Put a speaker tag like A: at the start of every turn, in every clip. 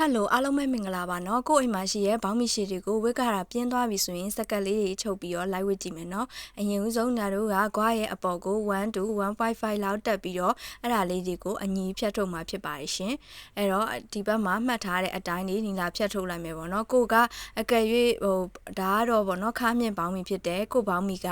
A: ဟယ်လိုအားလုံးပဲမင်္ဂလာပါနော်ကို့အိမ်မှာရှိရဲဘောင်းမီရှိတွေကိုဝစ်ကတာပြင်းသွားပြီဆိုရင်စကက်လေးတွေချုပ်ပြီးတော့ live ဝစ်ကြည့်မယ်နော်အရင်ဦးဆုံးညာတို့ကဂွားရဲ့အပေါ်ကို1 to 1.5လောက်တက်ပြီးတော့အဲ့ဒါလေးတွေကိုအညီဖြတ်ထုတ်မှာဖြစ်ပါတယ်ရှင်အဲ့တော့ဒီဘက်မှာမှတ်ထားတဲ့အတိုင်းလေးညီလာဖြတ်ထုတ်လိုက်မယ်ပေါ့နော်ကိုကအကယ်၍ဟိုဒါကတော့ပေါ့နော်ခါမြင့်ဘောင်းမီဖြစ်တယ်ကို့ဘောင်းမီက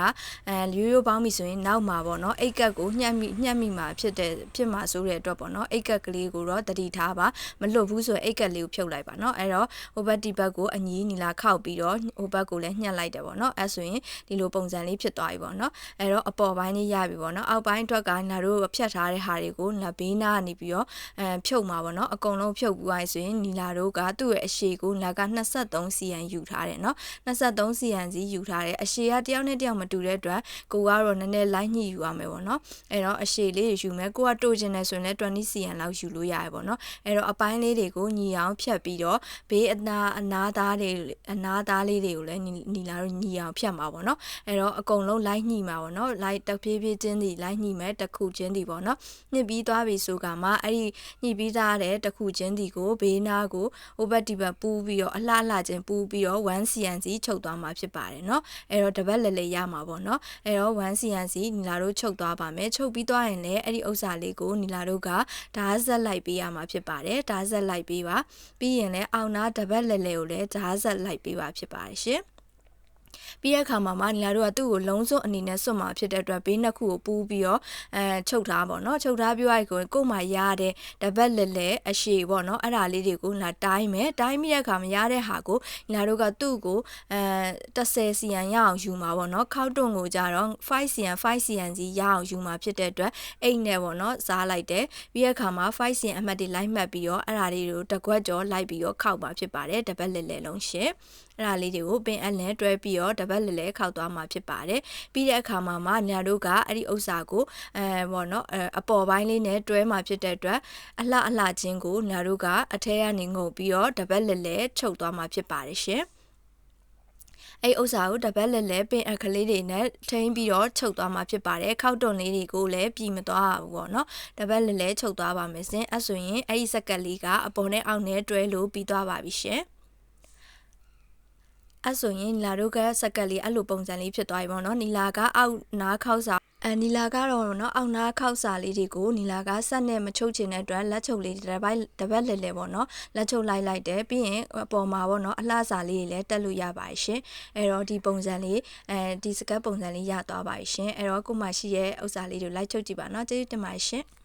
A: အဲရိုးရိုးဘောင်းမီဆိုရင်နောက်မှာပေါ့နော်အိတ်ကက်ကိုညှက်မိညှက်မိမှာဖြစ်တဲ့ဖြစ်မှာဆိုတဲ့အတွက်ပေါ့နော်အိတ်ကက်ကလေးကိုတော့တတိထားပါမလွတ်ဘူးဆိုရင်အိတ်ကက်လေးကိုဖြုတ်လိုက်ပါเนาะအဲ့တော့ဟိုဘက်ဒီဘက်ကိုအညီနီလာခောက်ပြီးတော့ဟိုဘက်ကိုလည်းညှက်လိုက်တယ်ပေါ့เนาะအဲ့ဆိုရင်ဒီလိုပုံစံလေးဖြစ်သွားပြီပေါ့เนาะအဲ့တော့အပေါ်ပိုင်းလေးရပြီပေါ့เนาะအောက်ပိုင်းအတွက်ကနာတို့ဖြတ်ထားတဲ့ဟာတွေကိုနဘေးနာကနေပြီးတော့အဲဖြုတ်မှာပေါ့เนาะအကုန်လုံးဖြုတ်ပြီးသွားဆိုရင်နီလာတို့ကသူ့ရဲ့အရှိကိုနာက23 cm ယူထားတယ်เนาะ23 cm စီယူထားတယ်အရှိကတယောက်နဲ့တယောက်မတူတဲ့အတွက်ကိုကတော့နည်းနည်းလိုက်ညှိယူရမယ်ပေါ့เนาะအဲ့တော့အရှိလေးယူမယ်ကိုကတိုးချင်တယ်ဆိုရင်လည်း20 cm လောက်ယူလို့ရတယ်ပေါ့เนาะအဲ့တော့အပိုင်းလေးတွေကိုညီအောင် ဖြတ်ပြီးတော့ဘေးအနာအနာသားတွေအနာသားလေးတွေကိုလည်းညီလာတို့ညီအောင်ဖြတ်မှာပေါ့เนาะအဲ့တော့အကုန်လုံးလိုက်ညှိမှာပေါ့เนาะလိုက်တဖြည်းဖြည်းချင်းစီလိုက်ညှိမယ်တစ်ခုချင်းစီပေါ့เนาะညှစ်ပြီးသွားပြီဆိုကမှအဲ့ဒီညှိပြီးသားတဲ့တစ်ခုချင်းစီကိုဘေးနာကိုဟိုဘက်ဒီဘက်ပူးပြီးတော့အလှလှချင်းပူးပြီးတော့ 1cm စီချုပ်သွားမှာဖြစ်ပါတယ်เนาะအဲ့တော့တပတ်လည်းလည်းရမှာပေါ့เนาะအဲ့တော့ 1cm စီညီလာတို့ချုပ်သွားပါမယ်ချုပ်ပြီးသွားရင်လည်းအဲ့ဒီဥစ္စာလေးကိုညီလာတို့ကဓာတ်ဆက်လိုက်ပေးရမှာဖြစ်ပါတယ်ဓာတ်ဆက်လိုက်ပေးပါ ပြီးရင်လည်းအောင်နာတပတ်လည်းလည်းကိုလည်းဓာတ်ဆက်လိုက်ပေးပါဖြစ်ပါတယ်ရှင် ပြီးတဲ့အခါမှာမှညီလာတို့ကသူ့ကိုလုံးစုံအနေနဲ့စွတ်မှာဖြစ်တဲ့အတွက်ဘေးနှစ်ခုကိုပူးပြီးတော့အဲချုပ်ထားပါတော့ချုပ်ထားပြီးတော့ကိုကို့မှာရတဲ့တပတ်လက်လက်အရှိပေါ့နော်အဲ့ဒါလေးတွေကိုလာတိုင်းမယ်တိုင်းပြီးတဲ့အခါမှာရတဲ့ဟာကိုညီလာတို့ကသူ့ကိုအဲ30 cm ရအောင်ယူမှာပေါ့နော်ခောက်တွန့်ကိုကြတော့5 cm 5 cm စီရအောင်ယူမှာဖြစ်တဲ့အတွက်အိတ်နဲ့ပေါ့နော်စားလိုက်တယ်ပြီးတဲ့အခါမှာ5 cm အမှတ်တွေလိုက်မှတ်ပြီးတော့အဲ့ဒါလေးတွေကိုတကွက်ကြောလိုက်ပြီးတော့ခောက်ပါဖြစ်ပါတယ်တပတ်လက်လက်လုံးရှင်းအဲ့ဒါလေးတွေကိုပင်အလန်တွဲပြီးတော့တပတ်လက်လက်ခောက်သွားမှာဖြစ်ပါတယ်ပြီးတဲ့အခါမှာမှညာတို့ကအဲ့ဒီဥစ္စာကိုအဲပေါ့နော်အပေါ်ပိုင်းလေးနဲ့တွဲမှာဖြစ်တဲ့အတွက်အလှအလှချင်းကိုညာတို့ကအထဲကနေငုံပြီးတော့တပတ်လက်လက်ချုပ်သွားမှာဖြစ်ပါတယ်ရှင်အဲ့ဥစ္စာကိုတပတ်လက်လက်ပင်အခလေးတွေနဲ့ထိန်းပြီးတော့ချုပ်သွားမှာဖြစ်ပါတယ်ခောက်တွန်လေးတွေကိုလည်းပြည်မသွားဘူးပေါ့နော်တပတ်လက်လက်ချုပ်သွားပါမယ်စင်အဲ့ဆိုရင်အဲ့ဒီစက်ကတ်လေးကအပေါ်နဲ့အောက်နဲ့တွဲလို့ပြီးသွားပါပြီရှင် အဲ့ဆိုရင်နီလာတို့ကစက်ကက်လေးအဲ့လိုပုံစံလေးဖြစ်သွားပြီပေါ့နော်နီလာကအောက်နားခောက်စာအနီလာကတော့နော်အောက်နားခောက်စာလေးတွေကိုနီလာကဆက်နဲ့မချုပ်ချင်တဲ့အတွက်လက်ချုပ်လေးတစ်ပိုက်တစ်ပတ်လဲလဲပေါ့နော်လက်ချုပ်လိုက်လိုက်တယ်ပြီးရင်အပေါ်မှာပေါ့နော်အလှစာလေးတွေလည်းတက်လို့ရပါတယ်ရှင်အဲ့တော့ဒီပုံစံလေးအဲဒီစကတ်ပုံစံလေးရသွားပါတယ်ရှင်အဲ့တော့ကိုမှရှိရဲ့ဥစ္စာလေးတွေလိုက်ချုပ်ကြည့်ပါနော်ကျေးဇူးတင်ပါတယ်ရှင်